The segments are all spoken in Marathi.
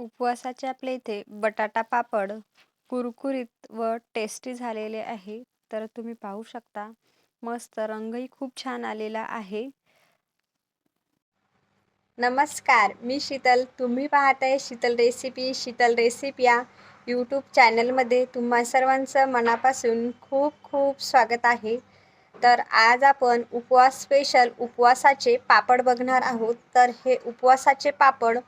उपवासाचे आपल्या इथे बटाटा पापड कुरकुरीत व टेस्टी झालेले आहे. तर तुम्ही पाहू शकता मस्त रंगही खूप छान आलेला आहे. नमस्कार मी शीतल. तुम्ही पाहत आहे शीतल रेसिपी शीतल रेसिपी या यूट्यूब चॅनलमध्ये तुम्हा सर्वांचं मनापासून खूप खूप स्वागत आहे. तर आज आपण उपवास स्पेशल उपवासाचे पापड बघणार आहोत. तर हे उपवासाचे पापड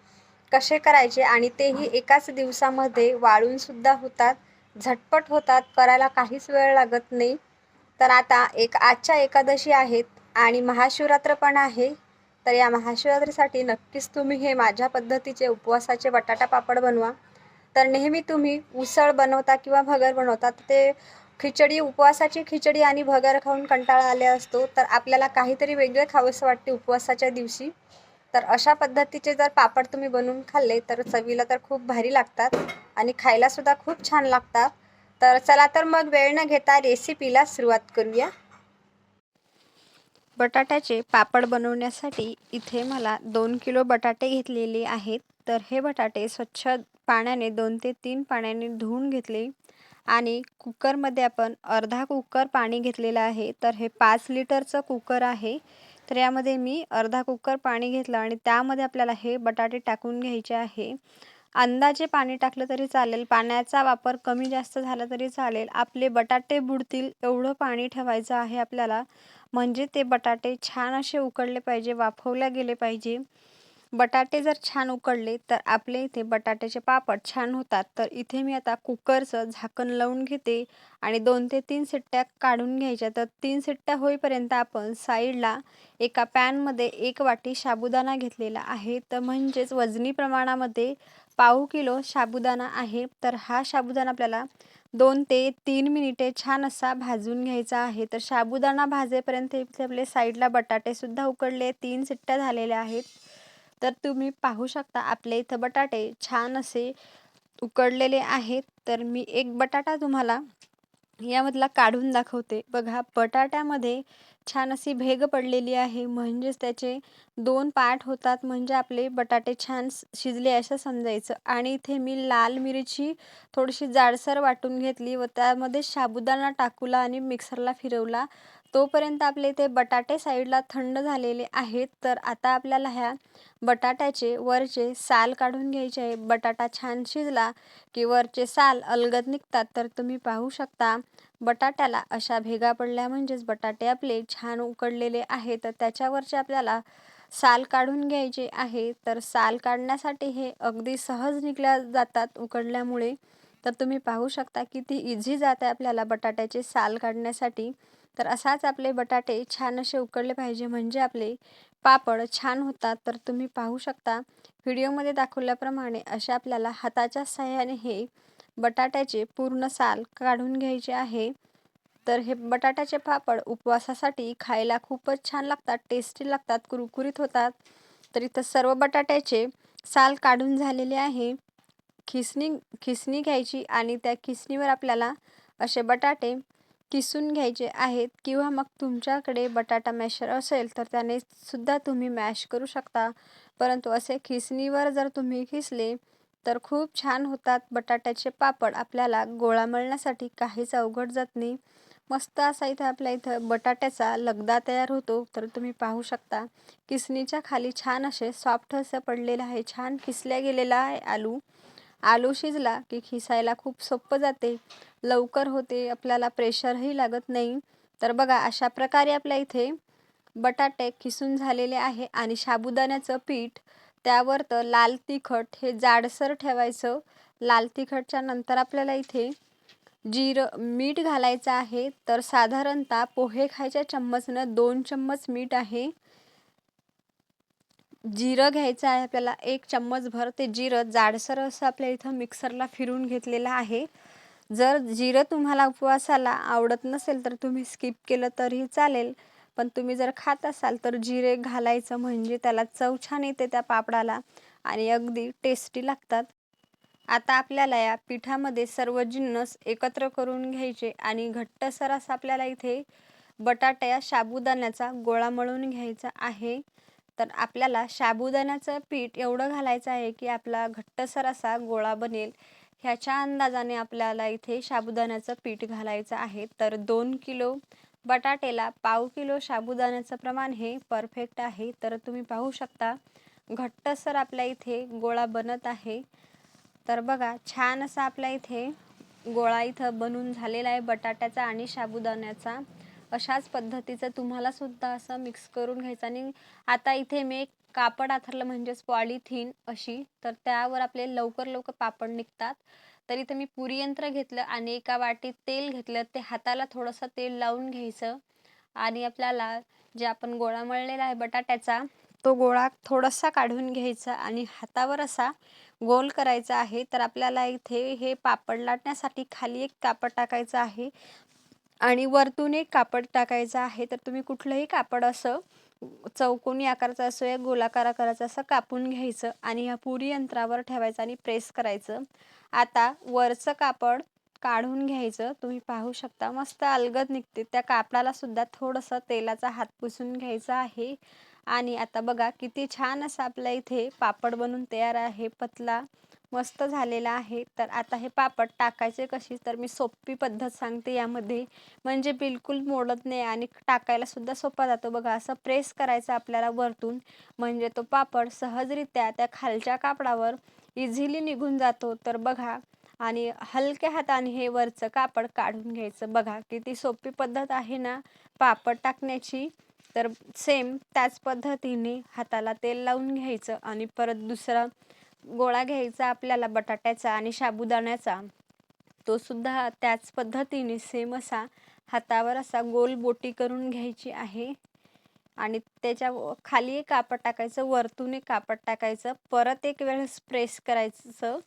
कसे करायचे आणि तेही एकाच दिवसामध्ये वाळूनसुद्धा होतात. झटपट होतात करायला काहीच वेळ लागत नाही. तर आता एक आजच्या एकादशी आहेत आणि महाशिवरात्र पण आहे. तर या महाशिवरात्रीसाठी नक्कीच तुम्ही हे माझ्या पद्धतीचे उपवासाचे बटाटा पापड बनवा. तर नेहमी तुम्ही उसळ बनवता किंवा भगर बनवता ते खिचडी उपवासाची खिचडी आणि भगर खाऊन कंटाळा आले असतो. तर आपल्याला काहीतरी वेगळे खावंसं वाटते उपवासाच्या दिवशी. तर अशा पद्धतीचे जर पापड तुम्ही बनवून खाल्ले तर चवीला तर खूप भारी लागतात आणि खायलासुद्धा खूप छान लागतात. तर चला तर मग वेळ न घेता रेसिपीला सुरुवात करूया. बटाट्याचे पापड बनवण्यासाठी इथे मला दोन किलो बटाटे घेतलेले आहेत. तर हे बटाटे स्वच्छ पाण्याने दोन ते तीन पाण्याने धुवून घेतले आणि कुकरमध्ये आपण अर्धा कुकर पाणी घेतलेलं आहे. तर हे पाच लिटरचं कुकर आहे. तर यामध्ये मी अर्धा कुकर पाणी घेतलं आणि त्यामध्ये आपल्याला हे बटाटे टाकून घ्यायचे आहे. अंदाजे पाणी टाकलं तरी चालेल पाण्याचा वापर कमी जास्त झाला तरी चालेल. आपले बटाटे बुडतील एवढं पाणी ठेवायचं आहे आपल्याला. म्हणजे ते बटाटे छान असे उकडले पाहिजे वाफवले गेले पाहिजे. बटाटे जर छान उकडले तर आपले इथे बटाट्याचे पापड छान होतात. तर इथे मी आता कुकरचं झाकण लावून घेते आणि दोन ते तीन सिट्ट्या काढून घ्यायच्या. तर तीन सिट्ट्या होईपर्यंत आपण साईडला एका पॅनमध्ये एक वाटी साबुदाणा घेतलेला आहे. तर म्हणजेच वजनी प्रमाणामध्ये पाव किलो साबुदाणा आहे. तर हा साबुदाणा आपल्याला दोन ते तीन मिनिटे छान असा भाजून घ्यायचा आहे. तर साबुदाणा भाजेपर्यंत इथे आपले साईडला बटाटेसुद्धा उकडले. तीन सिट्ट्या झालेल्या आहेत. तर तुम्ही पाहू शकता आपल्या इथं बटाटे छान असे उकडलेले आहेत. तर मी एक बटाटा तुम्हाला यामधला काढून दाखवते. बघा बटाट्यामध्ये छान अशी भेग पडलेली आहे. म्हणजेच त्याचे दोन पार्ट होतात. म्हणजे आपले बटाटे छान शिजले असं समजायचं. आणि इथे मी लाल मिरची थोडीशी जाडसर वाटून घेतली व त्यामध्ये साबुदाणा टाकूला आणि मिक्सरला फिरवला. तोपर्यंत आपले इथे बटाटे साईडला थंड झालेले आहेत. तर आता आपल्याला ह्या बटाट्याचे वरचे साल काढून घ्यायचे आहे. बटाटा छान शिजला की वरचे साल अलगद निघतात. तर तुम्ही पाहू शकता. बटाट्याला अशा भेगा पडल्या म्हणजेच बटाटे आपले छान उकडलेले आहे तर त्याच्यावरचे आपल्याला साल काढून घ्यायचे आहे. तर साल काढण्यासाठी हे अगदी सहज निघल्या जातात उकडल्यामुळे. तर तुम्ही पाहू शकता किती इझी जात आहे आपल्याला बटाट्याचे साल काढण्यासाठी. तर असाच आपले बटाटे छान असे उकडले पाहिजे म्हणजे आपले पापड छान होतात. तर तुम्ही पाहू शकता. व्हिडिओमध्ये दाखवल्याप्रमाणे असे आपल्याला हाताच्या सहाय्याने हे बटाट्याचे पूर्ण साल काढून घ्यायचे आहे. तर हे बटाट्याचे पापड उपवासासाठी खायला खूपच छान लागतात टेस्टी लागतात कुरकुरीत होतात. तर इथं सर्व बटाट्याचे साल काढून झालेले आहे. खिसणी खिसणी घ्यायची आणि त्या खिसणीवर आपल्याला असे बटाटे किसून घ्यायचे आहेत. किंवा मग तुमच्याकडे बटाटा मॅशर असेल तर त्याने सुद्धा तुम्ही मॅश करू शकता. परंतु असे खिसणीवर जर तुम्ही खिसले तर खूप छान होतात बटाट्याचे पापड. आपल्याला गोळा मळण्यासाठी काहीच अवघड जात नाही. मस्त असा इथं आपल्या इथं बटाट्याचा लगदा तयार होतो. तर तुम्ही पाहू शकता किसणीच्या खाली छान असे सॉफ्ट असं पडलेलं आहे. छान किसल्या गेलेला आहे आलू. आलू शिजला की खिसायला खूप सोपं जाते. लवकर होते आपल्याला प्रेशरही लागत नाही. तर बघा अशा प्रकारे आपल्या इथे बटाटे किसून झालेले आहे आणि साबुदाण्याचं पीठ त्यावर तर लाल तिखट हे जाडसर ठेवायचं. लाल तिखटच्या नंतर आपल्याला इथे जिरं मीठ घालायचं आहे. तर साधारणतः पोहे खायच्या चम्मचनं दोन चम्मच मीठ आहे. जिरं घ्यायचं आहे आपल्याला एक चम्मच भर ते जिरं जाडसर असं आपल्या इथं मिक्सरला फिरून घेतलेलं आहे. जर जिरं तुम्हाला उपवासाला आवडत नसेल तर तुम्ही स्किप केलं तरीही चालेल. पण तुम्ही जर खात असाल तर जिरे घालायचं म्हणजे त्याला चव छान येते त्या पापडाला आणि अगदी टेस्टी लागतात. आता आपल्याला या पिठामध्ये सर्व जिन्नस एकत्र करून घ्यायचे आणि घट्टसर असं आपल्याला इथे बटाटा या साबुदाण्याचा गोळा मळून घ्यायचा आहे. तर आपल्याला साबुदाण्याचं पीठ एवढं घालायचं आहे की आपला घट्टसर असा गोळा बनेल. ह्याच्या अंदाजाने आपल्याला इथे साबुदाण्याचं पीठ घालायचं आहे. तर दोन किलो बटाटेला पाव किलो साबुदाण्याचं प्रमाण हे परफेक्ट आहे. तर तुम्ही पाहू शकता घट्टसर आपल्या इथे गोळा बनत आहे. तर बघा छान असा आपल्या इथे गोळा इथं बनून झालेला आहे बटाट्याचा आणि साबुदाण्याचा अशाच पद्धतीचं तुम्हाला सुद्धा असं मिक्स करून घ्यायचं. आणि आता इथे मी एक कापड आथरलं म्हणजेच पॉलिथिन अशी. तर त्यावर आपले लवकर लवकर पापड निघतात. तर इथं मी पुरी यंत्र घेतलं आणि एका वाटीत तेल घेतलं. ते हाताला थोडंसं तेल लावून घ्यायचं. आणि आपल्याला जे आपण गोळा मळलेला आहे बटाट्याचा तो गोळा थोडासा काढून घ्यायचा आणि हातावर असा गोल करायचा आहे. तर आपल्याला इथे हे पापड लाटण्यासाठी खाली एक कापड टाकायचं आहे आणि वरतून एक कापड टाकायचं आहे. तर तुम्ही कुठलंही कापड असं चौकोनी आकाराचं असो या गोलाकार आकाराचं असं कापून घ्यायचं आणि ह्या पुरी यंत्रावर ठेवायचं आणि प्रेस करायचं. आता वरचं कापड काढून घ्यायचं. तुम्ही पाहू शकता मस्त अलगद निघते. त्या कापडाला सुद्धा थोडंसं तेलाचा हात पुसून घ्यायचा आहे. आणि आता बघा किती छान असं आपल्या इथे पापड बनून तयार आहे. पतला मस्त झालेला आहे. तर आता हे पापड टाकायचे कशी तर मी सोपी पद्धत सांगते यामध्ये. म्हणजे बिलकुल मोडत नाही आणि टाकायला सुद्धा सोपा जातो. बघा असं प्रेस करायचं आपल्याला वरतून. म्हणजे तो पापड सहजरित्या त्या खालच्या कापडावर इझिली निघून जातो. तर बघा आणि हलक्या हाताने हे वरचं कापड काढून घ्यायचं. बघा किती सोपी पद्धत आहे ना पापड टाकण्याची. तर सेम त्याच पद्धतीने हाताला तेल लावून घ्यायचं आणि परत दुसरा गोळा घ्यायचा आपल्याला बटाट्याचा आणि साबुदाण्याचा तो सुद्धा त्याच पद्धतीने सेम असा हातावर असा गोल बोटी करून घ्यायची आहे. आणि त्याच्याखाली एक कापड टाकायचं वरतून एक कापड टाकायचं परत एक वेळेस प्रेस करायचं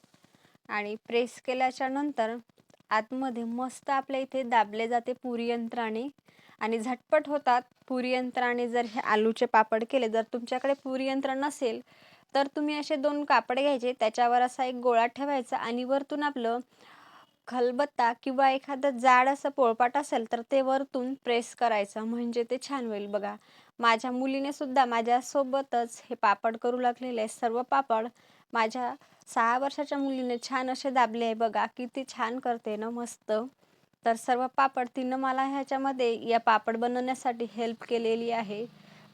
आणि प्रेस केल्याच्यानंतर आतमध्ये मस्त आपल्या इथे दाबले जाते पुरी यंत्राने आणि झटपट होतात. पुरी यंत्राने जर हे आलूचे पापड केले जर तुमच्याकडे पुरी यंत्र नसेल तर तुम्ही असे दोन कापड घ्यायचे त्याच्यावर असा एक गोळा ठेवायचा आणि वरतून आपलं खलबत्ता किंवा एखादं जाड असं पोळपाट असेल तर ते वरतून प्रेस करायचं. म्हणजे ते छान होईल बघा. माझ्या मुलीने सुद्धा माझ्यासोबतच हे पापड करू लागलेले आहे सर्व पापड माझ्या सहा वर्षाच्या मुलीने छान असे दाबले आहे बघा. किती छान करते ना मस्त. तर सर्व पापड तिनं मला ह्याच्यामध्ये या पापड बनवण्यासाठी हेल्प केलेली आहे.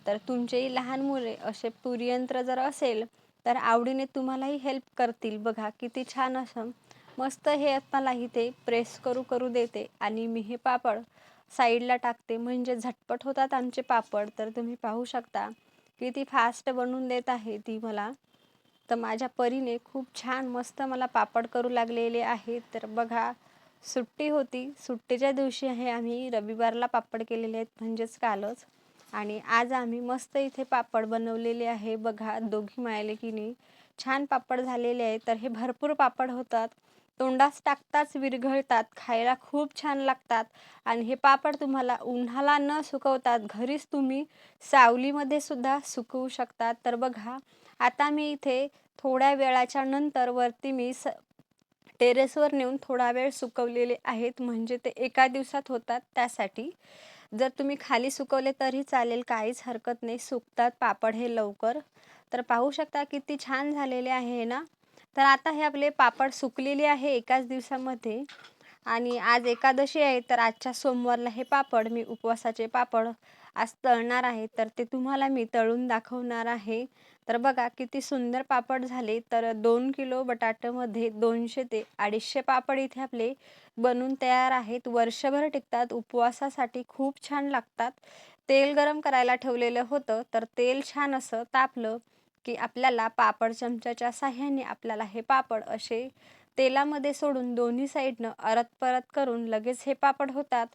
तर तुमचेही लहान मुले असे पुरयंत्र जर असेल तर आवडीने तुम्हालाही हेल्प करतील बघा. किती छान असं मस्त हे मला इथे प्रेस करू करू देते आणि मी हे पापड साईडला टाकते. म्हणजे झटपट होतात आमचे पापड. तर तुम्ही पाहू शकता किती फास्ट बनवून देत आहे ती मला. तर माझ्या परीने खूप छान मस्त मला पापड करू लागलेले आहे तर बघा सुट्टी होती. सुट्टीच्या दिवशी आहे आम्ही रविवारला पापड केलेले आहेत म्हणजेच कालच. आणि आज आम्ही मस्त इथे पापड बनवलेले आहे. बघा दोघी मायले की नाही. छान पापड झालेले आहे तर हे भरपूर पापड होतात. तोंडास टाकताच विरघळतात खायला खूप छान लागतात आणि हे पापड तुम्हाला उन्हाला न सुकवतात घरीच तुम्ही सावलीमध्ये सुद्धा सुकवू शकतात तर बघा आता मी इथे थोड्या वेळाच्या नंतर वरती मी स टेरेसवर नेऊन थोडा वेळ सुकवलेले आहेत. म्हणजे ते एका दिवसात होतात त्यासाठी. जर तुम्ही खाली सुकवले तरी चालेल काहीच हरकत नाही. सुकतात पापड हे लवकर. तर पाहू शकता किती छान झालेले आहे ना. तर आता हे आपले पापड सुकलेले आहे एकाच दिवसामध्ये. आणि आज एकादशी आहे तर आजच्या सोमवारला हे पापड मी उपवासाचे पापड आज तळणार आहे. तर ते तुम्हाला मी तळून दाखवणार आहे. तर बघा किती सुंदर पापड झाले. तर दोन किलो बटाट्यामध्ये दोनशे ते अडीचशे पापड इथे आपले बनून तयार आहेत. वर्षभर टिकतात. उपवासासाठी खूप छान लागतात. तेल गरम करायला ठेवलेलं होतं तर तेल छान असं तापलं. की आपल्याला पापड चमच्याच्या साह्याने आपल्याला हे पापड असे तेलामध्ये सोडून दोन्ही साईडनं अरत परत करून लगेच हे पापड होतात.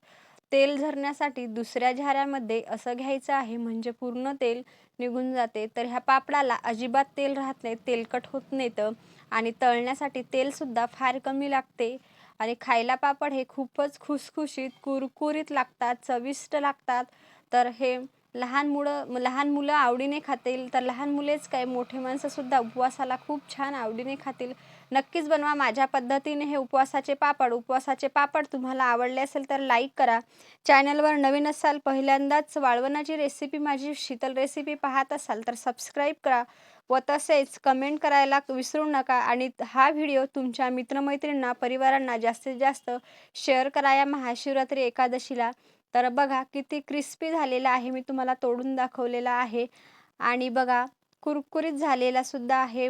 तेल झरण्यासाठी दुसऱ्या झाऱ्यामध्ये असं घ्यायचं आहे म्हणजे पूर्ण तेल निघून जाते. तर ह्या पापडाला अजिबात तेल राहत नाही तेलकट होत नाहीत आणि तळण्यासाठी तेलसुद्धा फार कमी लागते. आणि खायला पापड हे खूपच खुसखुशीत कुरकुरीत लागतात चविष्ट लागतात. तर हे लहान मुलं लहान मुलं आवडीने खातील तर लहान मुलेच काय मोठे माणसंसुद्धा उपवासाला खूप छान आवडीने खातील. नक्कीच बनवा माझ्या पद्धतीने हे उपवासाचे पापड. उपवासाचे पापड तुम्हाला आवडले असेल तर लाईक करा. चॅनलवर नवीन असाल पहिल्यांदाच वाळवणाची रेसिपी माझी शीतल रेसिपी पाहत असाल तर सबस्क्राईब करा. व तसेच कमेंट करायला विसरू नका. आणि हा व्हिडिओ तुमच्या मित्रमैत्रींना परिवारांना जास्तीत जास्त शेअर करा या महाशिवरात्री एकादशीला. तर बघा किती क्रिस्पी झालेला आहे. मी तुम्हाला तोडून दाखवलेला आहे. आणि बघा कुरकुरीत झालेला सुद्धा आहे.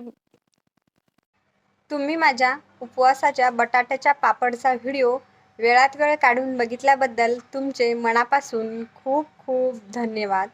तुम्ही माझ्या उपवासाच्या बटाट्याच्या पापडचा व्हिडिओ वेळात वेळ काढून बघितल्याबद्दल तुमचे मनापासून खूप खूप धन्यवाद.